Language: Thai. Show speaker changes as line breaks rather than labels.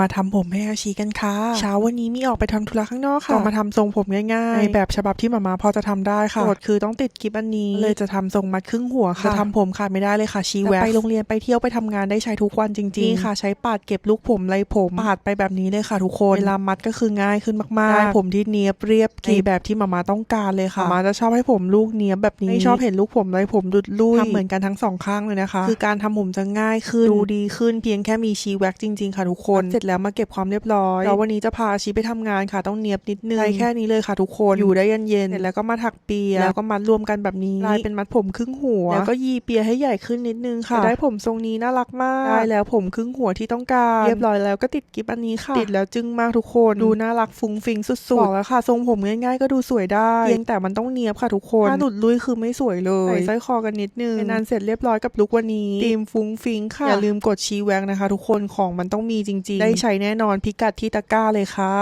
มาทำผมให้อาชีกันค่ะ เช้าวันนี้มีออกไปทำธุระข้างนอกค่ะ ก็มาทำทรงผมง่ายๆในแบบฉบับที่หมามาพอจะทำได้ค่ะกฎคือต้องติดกิบอันนี้ เลยจะทำทรงมัดครึ่งหัวค่ะจะทำผมขาดไม่ได้เลยค่ะชีแว็กไปโรงเรียนไปเที่ยวไปทำงานได้ใช้ทุกวันจริงๆนี่ค่ะ ใช้ปาดเก็บลูกผมไรผมปาดไปแบบนี้เลยค่ะทุกคนเวลามัดก็คือง่ายขึ้นมากๆได้ผมที่เนียบเรียบในแบบที่หมามาต้องการเลยค่ะหมามาจะชอบให้ผมลูกเนียบแบบนี้ไม่ชอบเห็นลูกผมไรผมดุดลุยทำเหมือนกันทั้งสองข้างเลยนะคะ คือการทำผมจะง่ายขึ้นดูดีขึ้นเพียงแค่มีชีแว็กจริง ๆ ค่ะทุกคนเสร็จแล้วมาเก็บความเรียบร้อยแล้ววันนี้จะพาอาชีไปทำงานค่ะต้องเนียบนิดนึงใช้แค่นี้เลยค่ะทุกคนอยู่ได้เย็นๆเสร็จแล้วก็มาถักเปียแล้วก็มัดรวมกันแบบนี้ลายเป็นมัดผมครึ่งหัว แล้วก็ยีเปียให้ใหญ่ขึ้นนิดนึงค่ะจะได้ผมทรงนี้น่ารักมากได้แล้วผมครึ่งหัวที่ต้องการเรียบร้อยแล้วก็ติดกิบอันนี้ค่ะ ติดแล้วจึ้งมากทุกคนดูน่ารักฟุ้งฟิงสุดๆบอกแล้วค่ะทรงผมง่ายๆ ก็ดูสวยได้เพียงแต่มันต้องเนียบค่ะทุกคนถ้าหลุดลุยคือไม่สวยเลยใส่สร้อยคอกันนิดนึงเป็นอันเสร็จเรียบร้อยกับลุกวันนี้ตีมฟุ้งฟิงค่ะอย่าลืมกดชี้แวงนะคะ ทุกคนของมันต้องมีจริงๆได้ใช้แน่นอนพิกัดที่ตะกร้าเลยค่ะ